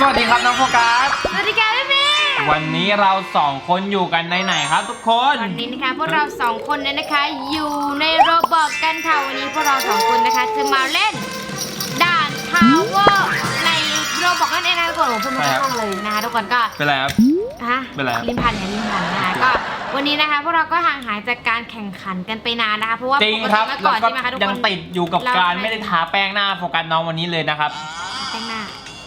สวัสดีครับน้องโฟกัส สวัสดีค่ะพี่พี่วันนี้เราสองคนอยู่กันในไหนครับทุกคน วันนี้นะคะพวกเราสองคนเนี่ยนะคะ อยู่ในโรบอกกันค่ะวันนี้พวกเราสองคนนะคะจะมาเล่นด่านทาวเวอร์ในโรบอกนั่นเองนะคะทุกคนผมพูดไม่ค่อยคล่องเลยนะคะทุกคนก็เป็นไรครับฮะเป็นไรลิ้นพันเนี่ยลิ้นพันนะคะก็วันนี้นะคะพวกเราก็ห่างหายจากการแข่งขันกันไปนานนะคะเพราะว่าจริงปกครับติเมื่อแล้วก่อนก็ใช่ไหมคะทุกยัคงนติดอยู่กับเราการไม่ได้ทาแป้งหน้าโฟกัสน้องวันนี้เลยนะครับแป้งหน้า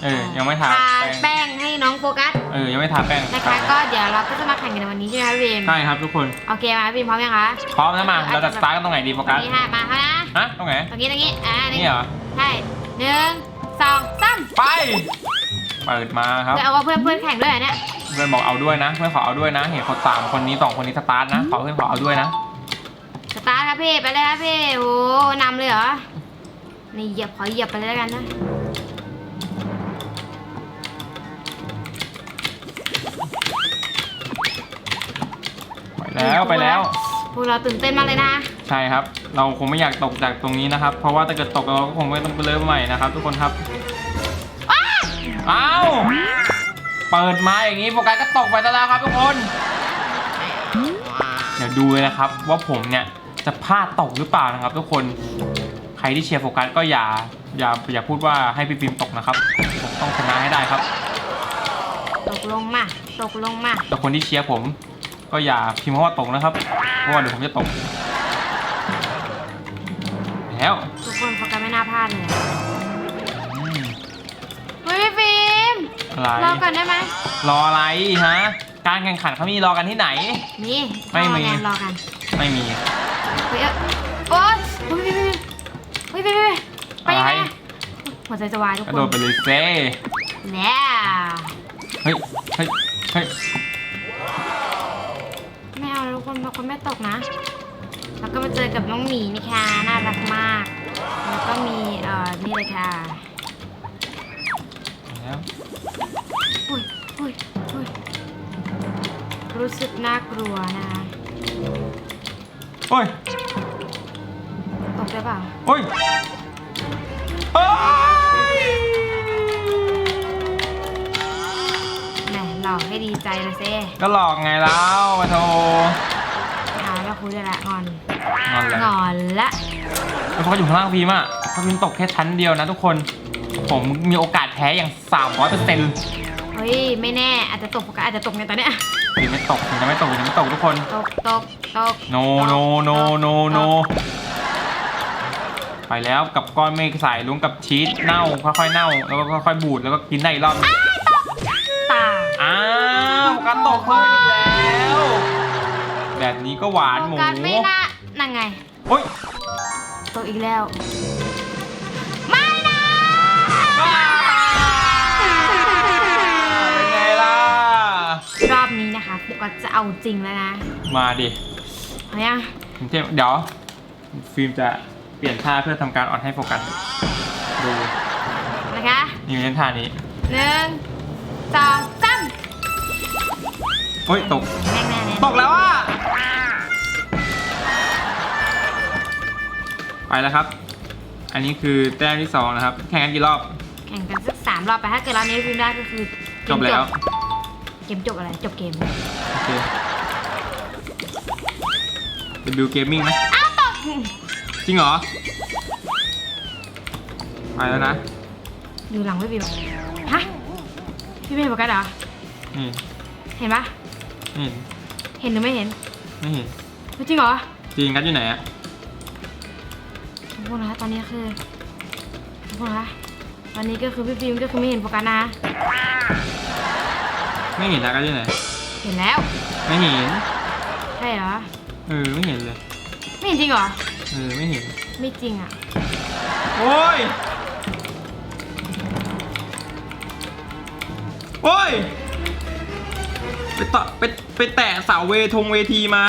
เออยังไม่ทาทาแป้งแป้งให้น้องโฟกัสเออยังไม่ทาแป้งนะคะ ก็เดี๋ยวเราก็จะมาแข่งกันในวันนี้ใช่ไหมคะพี่บีมใช่ครับทุกคนโอเคมาพี่บีมพร้อมยังคะพร้อมแล้วมาเราจะสตาร์ทกันตรงไหนดีโฟตรกังสนี้ค่ะมาเขานะฮะตรงไหนตรงนี้ตรงนี้อ่านี่เหรอใช่หนึ่งสองสามไปเปิดมาครับเพื่อเอาว่าเพื่อนเพื่อนแข่งด้วยเหรอเนี่ยเพื่อนบอกเอาด้วยนะ เพื่อนขอเอาด้วยนะเห็นคนสามคนนี้สองคนนี้สตาร์ทนะขอเพื่อนขอเอาด้วยนะสตาร์ทครับพี่ไปเลยครับพี่โอ้โหนำเลยเหรอนี่เหยียบขอเหยียบไปเลยแล้วกันนะ แล้วไปแล้ว พวกเราตื่นเต้นมากเลยนะ ใช่ครับ เราคงไม่อยากตกจากตรงนี้นะครับ เพราะว่าถ้าเกิดตกเราก็คงไม่ต้องไปเริ่มใหม่นะครับ ทุกคนครับอ้าวเปิดมาอย่างนี้โฟกัสก็ตกไปซะแล้วครับทุกคน เดี๋ยวดูเลยนะครับ ว่าผมเนี่ยจะพลาดตกหรือเปล่านะครับ ทุกคน ใครที่เชียร์โฟกัสก็อย่าอย่าอย่าพูดว่าให้พี่ฟิล์มตกนะครับ ผมต้องชนะให้ได้ครับ ตกลงมา ตกลงมาแต่คนที่เชียร์ผม ก็อย่าพิมพ์คำว่าตกนะครับเพราะว่าเดี๋ยวผมจะตก แล้วทุกคนโฟกัสไม่น่าพลาดเลยอืมเฮ้ยพี่ฟิล์มอะไรรอก่อนได้ไหมรออะไรฮะ การแข่งขันเขามีรอกันที่ไหน นี่ไม่มี รอกันรอกันไม่มี เฮ้ยเอ้ยโอ๊ยเฮ้ยพี่ฟิล์มเฮ้ยพี่ฟิล์มไปยังไงอะไรอะหัวใจจะวายทุกกคระนโดดไปเลยเซ่แล้วเฮ้ยเฮ้ยเฮ้ย ไม่เอาแล้วทุกคนคนไม่ตกนะ แล้วก็มาเจอกับน้องหมีนี่ค่ะน่ารักมาก แล้วก็มีเอ่อนี่เลยค่ะแล้วอุ้ยอุ้ยอุ้ยรู้สึกน่ากลัวนะโอ้ยตกได้เปล่าโอ้ยโอ้ยแหมหลอกให้ดีใจนะเซ่ก็หลอกไงแล้วมาโทเอาแล้ว คุยด้วยละงอนงอนเลยงอนละแล้วเขาอยู่ข้างล่างพีมอะเขาพิมพ์ตกแค่ชั้นเดียวนะทุกคน ผมมีโอกาสแพ้อย่าง300เปอร์เซ็นต์เฮ้ยไม่แน่อาจจะตกอาจจะตกในตอนเนี้ยถึงไม่ตกถึงจะไม่ตกถึงจะไม่ตกทุกคน ตกตกตกโนโนโนโนโนไปแล้วกับก้อนเมฆใส่ลุงกับชีสเน่าค่อยๆเน่า แล้วก็ค่อยๆบูดแล้วก็กินได้อีกรอบ นี้ก็หวานหมูโฟกัสไม่น่านั่นไงโอ้ยตกอีกแล้ว ไม่นะเป็นไงล่ะ รอบนี้นะคะโฟกัสจะเอาจริงแล้วนะมาดิเอายังเทพเดี๋ยว ฟิล์มจะเปลี่ยนท่าเพื่อทำการออนให้โฟกัสดูนะคะนี่เป็นท่านี้หนึ่งสองสามโอ้ยตก แน่แน่แน่ตกแล้วอะ ไปแล้วครับ อันนี้คือแต้มที่สองนะครับ แข่งกันกี่รอบ แข่งกันสักสามรอบไปถ้าเกิดรอบนี้พิมพ์ได้ก็คือเกจมบแล้ว เกมจบอะไรจบเกมโอเคจะดูเกมมิ่งไหมอ้าวตกจริงเหรอ ไปแล้วนะ อยู่หลังพี่บิวฮะพี่ไม่เห็นโฟกัสเหรอนี่ เห็นปะนี่ เห็นหรือไม่เห็น ไม่เห็นเฮ้ยจริงเหรอ จริงกัดอยู่ไหนอะ ทุกคนนะตอนนี้คือทุกคนนะตอนนี้ก็คือพี่ฟิล์มก็คือไม่เห็นโฟกัสนะ ไม่เห็นนะกัดอยู่ไหนเห็นแล้วไม่เห็น ใช่เหรอเออไม่เห็นเลย ไม่เห็นจริงเหรอเออไม่เห็น ไม่จริงอะโอ้ย โอ้ย ไปต่อไปไปแตะเสาเวทงเวทีมา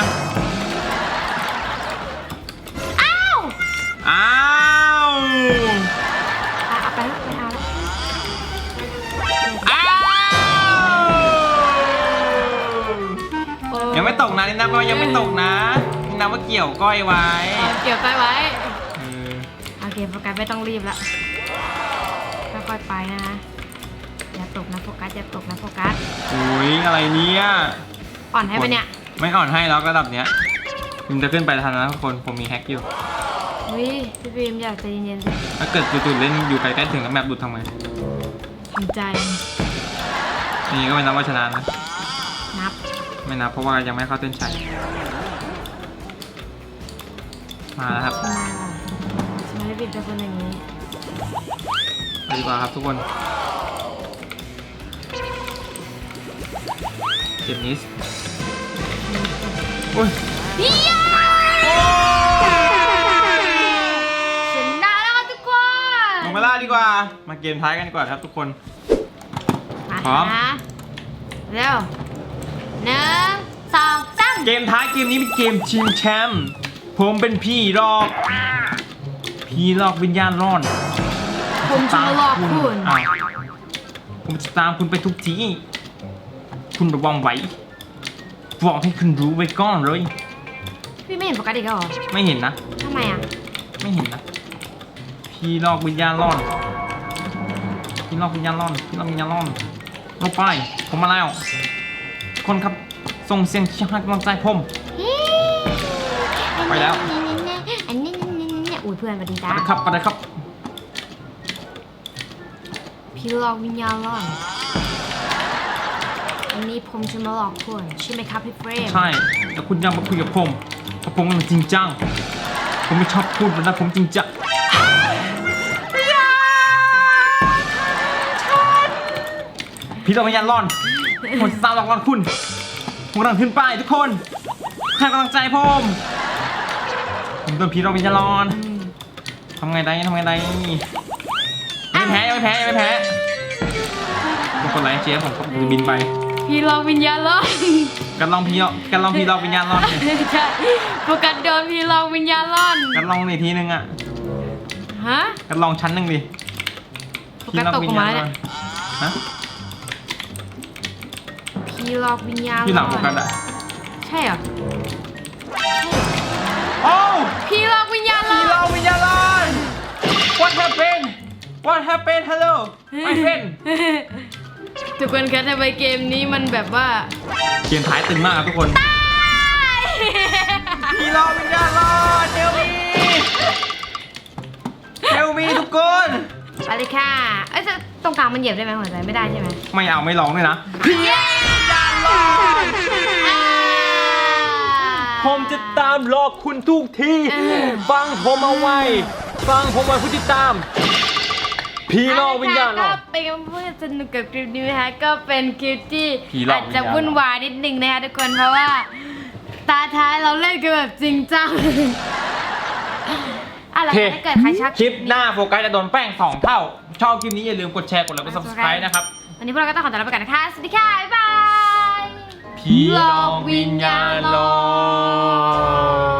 นะนี่นับว่ายังไม่ตกนะนี่นับว่าเกี่ยวก้อยไว้เอาเกี่ยวก้อยไว้เออโอเคโฟกัสไม่ต้องรีบละค่อยๆไปนะนะเดี๋ยวตกนะโฟกัสอย่าตกนะโฟกัสโอ้ยอะไรเนี่ย อ่อนให้ปะเนี่ยไม่อ่อนให้แล้วระดับเนี้ยผมจะขึ้นไปทันนะทุกคน ผมมีแฮกอยู่ อุ้ยพี่บีมอยากใจเย็นๆสิถ้าเกิดจู่ๆเล่นอยู่ใกล้ๆถึงแล้วแมปหลุดทำไงทำใจอย่างนี้ก็ไม่นับว่าชนะนะนับ ไม่นับเพราะว่ายังไม่เข้าเส้นชัยมาแล้วครับทำไมล่ะทำไมพี่บีมเป็นคนอย่างนี้ไปดีกว่าครับทุกคนเจ็บนิสโอ้ยฮิยาชนะแล้วครับทุกคนลงมาล่าดีกว่า มาเกมท้ายกันดีกว่าครับทุกคนมาพร้อมนะเร็ว หนึ่งสองสามเกมท้ายเกมนี้เป็นเกมชิงแชมป์ผมเป็นพี่หลอก พี่หลอกวิญญาณร่อนผมจะมาหลอกคุณอ้าวผมจะตามคุณไปทุกที่ คุณระวังไว้บอกให้คุณรู้ไว้ก่อนเลย พี่ไม่เห็นโฟกัสอีกแล้วเหรอไม่เห็นนะ ทำไมอะ ไม่เห็นนะ พี่หลอกวิญญาณร่อน พี่หลอกวิญญาณร่อน พี่หลอกวิญญาณร่อนลงไป ผมมาแล้วทุก คนครับ ส่งเสียงเชียร์ให้กำลังใจผม ไปแล้ว อันนี้นี่อุ้ยเพื่อนสวัสดีจ้า ไปเลยครับไปเลยครับ พี่หลอกวิญญาณร่อนวันนี้ผมจะมาหลอกคุณใช่ไหมครับพี่เฟรมใช่ แต่คุณยังมาคุยกับผมเพราะผมมันจริงจัง ผมไม่ชอบพูดนะผมจริงจัง พี่ต้องพยายามร่อน ผมจะตามหลอกหลอนคุณผมกำลังขึ้นไปทุกคนให้กำลังใจผมผมโดนพี่เราพยายามร่อนอืมทำไงได้ทำไงได้ยังไม่แพ้ยังไม่แพ้ยังไม่แพ้ทุกคนไลค์เชียร์ผมผมจะบินไปพี่หลอกวิญญาณร่อนกันลองพี่กันลองพี่เราวิญญาณร่อนดิใช่โฟกัสโดนพี่หลอกวิญญาณร่อนกันลองอีกทีนึงอะฮะกันลองชั้นหนึ่งดิโฟกัสตกลงมาแล้วเนี่ยฮะ พี่หลอกวิญญาณที่หลังร่โฟอนกัสอะใช่เหรอโอ้พี่หลอกวิญญาณร่อพี่นเราวิญญาณร่อน What happened What happened Hello my friend ทุกคนคะทำไมเกมนี้มันแบบว่าเกมท้ายตึงมากครับทุกคนพี่เราวิญญาณร่อนเฮลมีเฮลมีทุกคน ไปเลยค่ะ เอ้ยแต่ตรงกลางมันเหยียบได้ไหมหัวใจไม่ได้ใช่ไหมไม่เอาไม่ร้องเลยนะ เย้อ่า ผมจะตามหลอกคุณทุกทีเออฟังผมเอาไว้ ฟังผมไว้ผู้ติดตามพี่หลอกวิญญาณหลก็อกเป็นเพื่อนสนุกกับคลิปนี้นะคะก็เป็นคลิปที่ผีหลอกอาจจะวิญญาณวุ่นวายนิดนึงนะคะทุกคนเพราะว่า ตาท้ายเราเล่นกันแบบจริงจังอะไรโอเค ถ้าเกิดใครชอบคลิปหน้าโฟกัสจะโดนแป้งสองเท่า ชอบคลิปนี้อย่าลืมกดแชร์กดไลค์กด subscribe นะครับ วันนี้พวกเราก็ต้องขอตัวลาไปก่อนนะคะสวัสดีค่ะบ๊ายบาย ผีหลอกวิญญาณหลอก